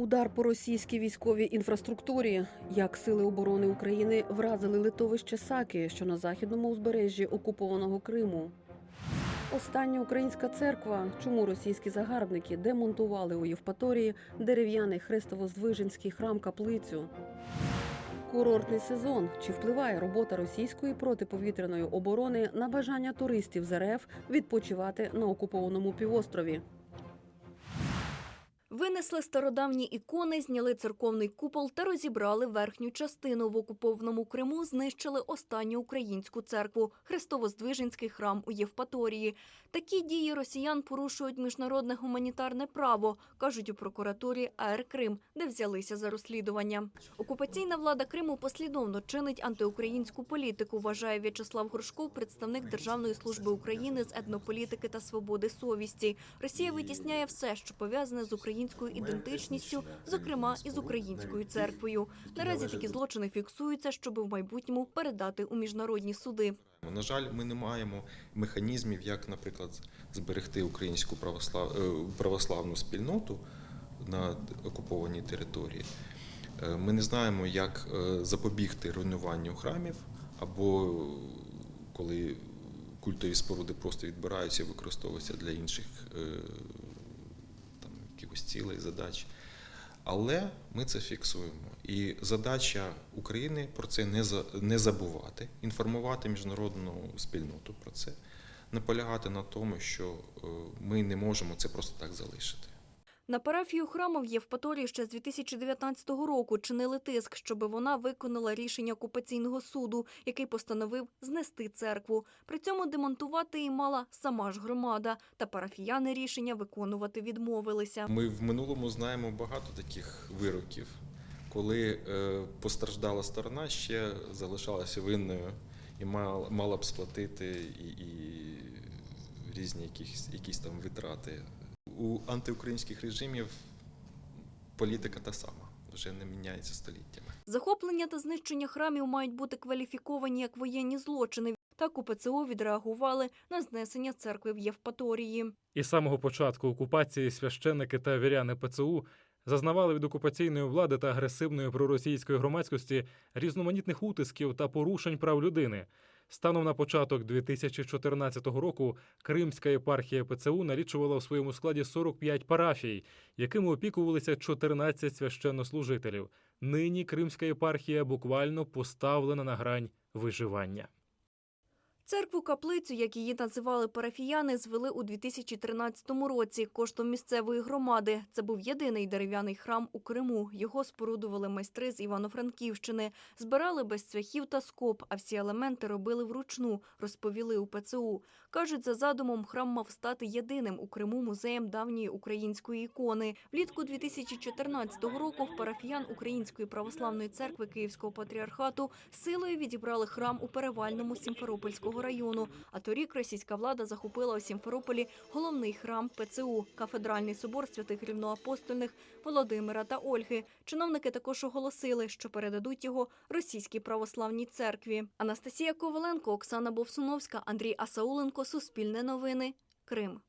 Удар по російській військовій інфраструктурі. Як сили оборони України вразили литовище Саки, що на західному узбережжі окупованого Криму. Остання українська церква. Чому російські загарбники демонтували у Євпаторії дерев'яний хрестово-здвиженський храм каплицю? Курортний сезон. Чи впливає робота російської протиповітряної оборони на бажання туристів з РФ відпочивати на окупованому півострові? Винесли стародавні ікони, зняли церковний купол та розібрали верхню частину. В окупованому Криму знищили останню українську церкву – Христово-Здвиженський храм у Євпаторії. Такі дії росіян порушують міжнародне гуманітарне право, кажуть у прокуратурі АР Крим, де взялися за розслідування. Окупаційна влада Криму послідовно чинить антиукраїнську політику, вважає В'ячеслав Горшков, представник Державної служби України з етнополітики та свободи совісті. Росія витісняє все, що пов'язане з українською ідентичністю, зокрема і з українською церквою. Наразі такі злочини фіксуються, щоб в майбутньому передати у міжнародні суди. На жаль, ми не маємо механізмів, як, наприклад, зберегти українську православ... е, православну спільноту на окупованій території. Е, Ми не знаємо, як е, запобігти руйнуванню храмів, або коли культові споруди просто відбираються і використовуються для інших якихось цілей, задач. Але ми це фіксуємо. І задача України про це не за- не забувати, інформувати міжнародну спільноту про це, наполягати на тому, що е, ми не можемо це просто так залишити. На парафію храму в Євпаторії ще з 2019 року чинили тиск, щоби вона виконала рішення окупаційного суду, який постановив знести церкву. При цьому демонтувати її мала сама ж громада, та парафіяни рішення виконувати відмовилися. Ми в минулому знаємо багато таких вироків, коли е, постраждала сторона ще залишалася винною і мала б сплатити і, і різні якісь, якісь там витрати. У антиукраїнських режимів політика та сама, вже не міняється століттями. Захоплення та знищення храмів мають бути кваліфіковані як воєнні злочини. Так у ПЦО відреагували на знесення церкви в Євпаторії. Із самого початку окупації священники та віряни ПЦУ зазнавали від окупаційної влади та агресивної проросійської громадськості різноманітних утисків та порушень прав людини. Станом на початок 2014 року Кримська єпархія ПЦУ налічувала у своєму складі 45 парафій, якими опікувалися 14 священнослужителів. Нині Кримська єпархія буквально поставлена на грань виживання. Церкву каплицю, як її називали парафіяни, звели у 2013 році коштом місцевої громади. Це був єдиний дерев'яний храм у Криму. Його спорудували майстри з Івано-Франківщини, збирали без цвяхів та скоб, а всі елементи робили вручну, розповіли у ПЦУ. Кажуть, за задумом храм мав стати єдиним у Криму музеєм давньої української ікони. Влітку 2014 року в парафіян Української православної церкви Київського патріархату силою відібрали храм у перевальному Сімферопольського району. А торік російська влада захопила у Сімферополі головний храм ПЦУ – кафедральний собор святих рівноапостольних Володимира та Ольги. Чиновники також оголосили, що передадуть його російській православній церкві. Анастасія Коваленко, Оксана Бовсуновська, Андрій Асауленко. Суспільне новини. Крим.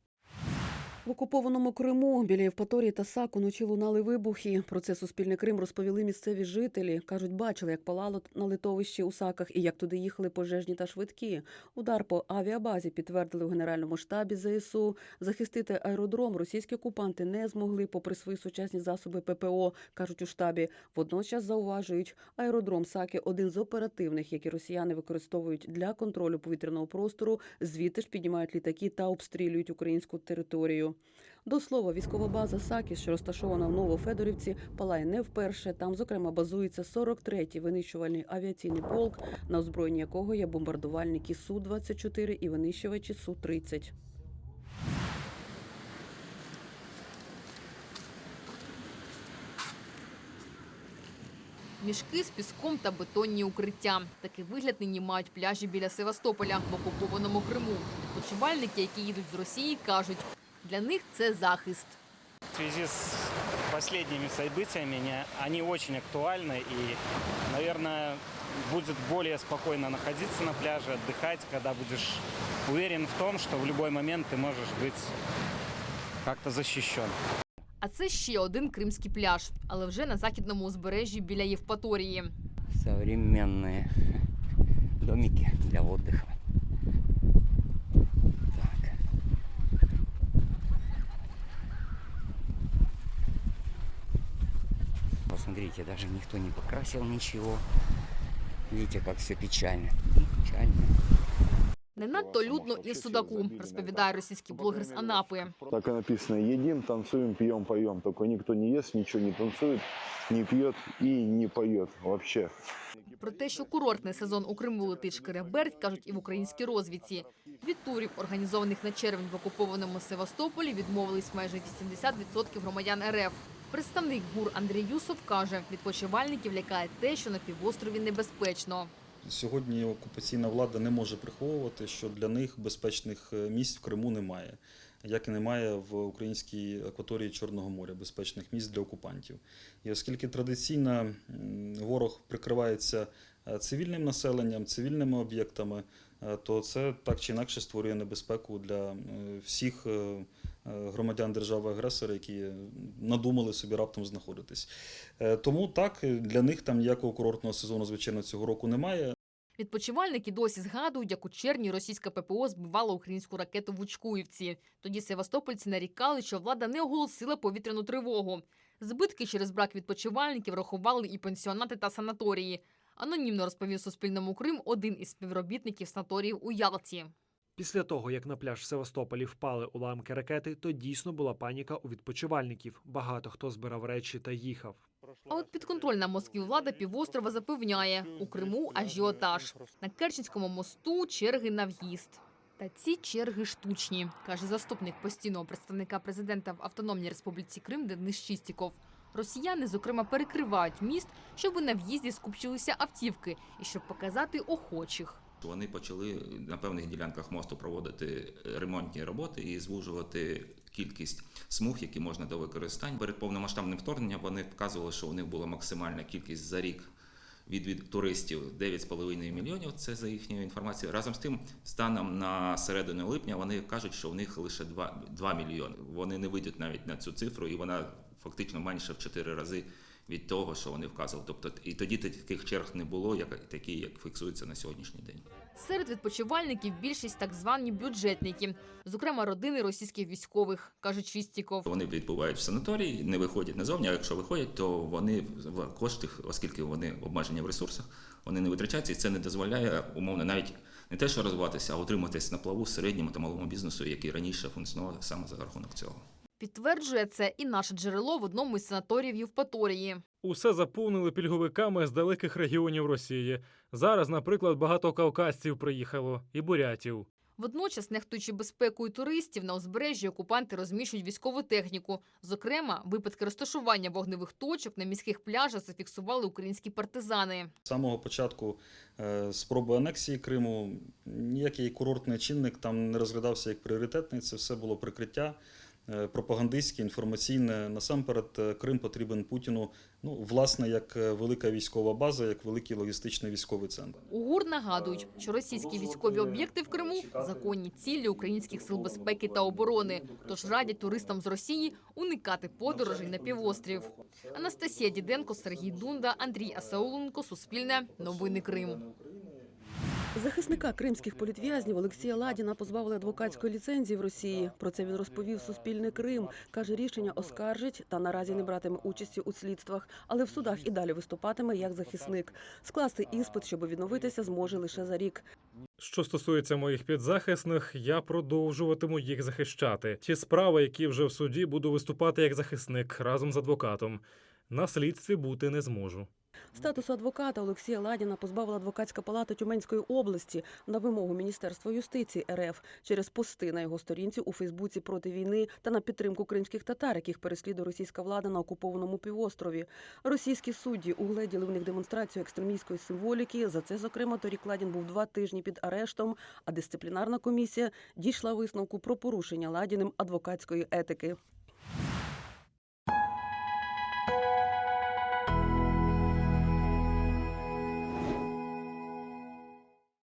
В окупованому Криму біля Євпаторії та САК уночі лунали вибухи. Про це Суспільне Крим розповіли місцеві жителі. Кажуть, бачили, як палало на литовищі у САКах і як туди їхали пожежні та швидкі. Удар по авіабазі підтвердили у Генеральному штабі ЗСУ. Захистити аеродром російські окупанти не змогли, попри свої сучасні засоби ППО, кажуть у штабі. Водночас зауважують, аеродром САКи один з оперативних, які росіяни використовують для контролю повітряного простору. Звідти ж піднімають літаки та обстрілюють українську територію. До слова, військова база САКі, що розташована в Новофедорівці, палає не вперше. Там, зокрема, базується 43-й винищувальний авіаційний полк, на озброєнні якого є бомбардувальники Су-24 і винищувачі Су-30. Мішки з піском та бетонні укриття. Такий вигляд нині мають пляжі біля Севастополя в окупованому Криму. Почувальники, які їдуть з Росії, кажуть, для них це захист. В связи с последними событиями не- они очень актуальны и, наверное, будет более спокойно находиться на пляже, отдыхать, когда будешь уверен в том, что в любой момент ты можешь быть как-то защищен. А це ще один кримський пляж, але вже на західному узбережжі біля Євпаторії. современные домики для отдыха. Посмотрите, даже никто не покрасил ничего. Видите, как все печально. Печально. Не надто людно і в Судаку, розповідає російський блогер з Анапи. Так и написано, едим, танцуем, пьем, поем. Только никто не ест, ничего не танцует, не пьет и не поет вообще. Про те, що курортний сезон у Криму летить шкереберть, кажуть і в українській розвідці. Від турів, організованих на червень в окупованому Севастополі, відмовились майже 80% громадян РФ. Представник ГУР Андрій Юсов каже, відпочивальників лякає те, що на півострові небезпечно. Сьогодні окупаційна влада не може приховувати, що для них безпечних е, місць в Криму немає, як і немає в українській акваторії Чорного моря безпечних місць для окупантів. І оскільки традиційно ворог прикривається е, цивільним населенням, цивільними об'єктами, е, то це так чи інакше створює небезпеку для всіх громадян держави-агресора, які надумали собі раптом знаходитись. Е, Тому так, для них там ніякого курортного сезону, звичайно, цього року немає. Відпочивальники досі згадують, як у червні російська ППО збивала українську ракету в Учкуївці. Тоді севастопольці нарікали, що влада не оголосила повітряну тривогу. Збитки через брак відпочивальників рахували і пенсіонати та санаторії. Анонімно розповів Суспільному Крим один із співробітників санаторіїв у Ялті. Після того, як на пляж в Севастополі впали уламки ракети, то дійсно була паніка у відпочивальників. Багато хто збирав речі та їхав. А от підконтрольна Москві влада півострова запевняє, у Криму ажіотаж. На Керченському мосту черги на в'їзд. Та ці черги штучні, каже заступник постійного представника президента в Автономній Республіці Крим Денис Чистіков. Росіяни, зокрема, перекривають міст, щоб на в'їзді скупчилися автівки і щоб показати охочих. Вони почали на певних ділянках мосту проводити ремонтні роботи і звужувати кількість смуг, які можна до використання. Перед повномасштабним вторгненням вони вказували, що у них була максимальна кількість за рік від, від туристів 9,5 мільйонів. Це за їхньою інформацією. Разом з тим, станом на середину липня вони кажуть, що у них лише 2, 2 мільйони. Вони не вийдуть навіть на цю цифру, і вона фактично менше в 4 рази від того, що вони вказували. Тобто і тоді таких черг не було, як такі, як фіксуються на сьогоднішній день. Серед відпочивальників більшість так звані бюджетники, зокрема родини російських військових, каже Чистіков. Вони відбувають в санаторії, не виходять назовні. А якщо виходять, то вони в кошти, оскільки вони обмежені в ресурсах, вони не витрачаються, і це не дозволяє умовно навіть не те, що розвиватися, а утриматись на плаву середньому та малому бізнесу, який раніше функціонував саме за рахунок цього. Підтверджує це і наше джерело в одному із санаторіїв Євпаторії. Усе заповнили пільговиками з далеких регіонів Росії. Зараз, наприклад, багато кавказців приїхало і бурятів. Водночас, нехтуючи безпекою туристів, на узбережжі окупанти розміщують військову техніку. Зокрема, випадки розташування вогневих точок на міських пляжах зафіксували українські партизани. З самого початку е, спроби анексії Криму ніякий курортний чинник там не розглядався як пріоритетний. Це все було прикриття пропагандистське, інформаційне. Насамперед, е, Крим потрібен Путіну, ну, власне, як е, велика військова база, як великий логістичний військовий центр. У ГУР нагадують, що російські військові об'єкти в Криму законні цілі українських сил безпеки та оборони. Тож радять туристам з Росії уникати подорожей на півострів. Анастасія Діденко, Сергій Дунда, Андрій Асауленко, Суспільне, Новини Крим. Захисника кримських політв'язнів Олексія Ладіна позбавили адвокатської ліцензії в Росії. Про це він розповів Суспільне Крим. Каже, рішення оскаржить та наразі не братиме участі у слідствах, але в судах і далі виступатиме як захисник. Скласти іспит, щоб відновитися, зможе лише за рік. Що стосується моїх підзахисних, я продовжуватиму їх захищати. Ті справи, які вже в суді, буду виступати як захисник разом з адвокатом. На слідстві бути не зможу. Статусу адвоката Олексія Ладіна позбавила адвокатська палата Тюменської області на вимогу Міністерства юстиції РФ через пости на його сторінці у Фейсбуці проти війни та на підтримку кримських татар, яких переслідує російська влада на окупованому півострові. Російські судді угледіли в них демонстрацію екстремістської символіки. За це, зокрема, торік Ладін був два тижні під арештом. А дисциплінарна комісія дійшла висновку про порушення Ладіним адвокатської етики.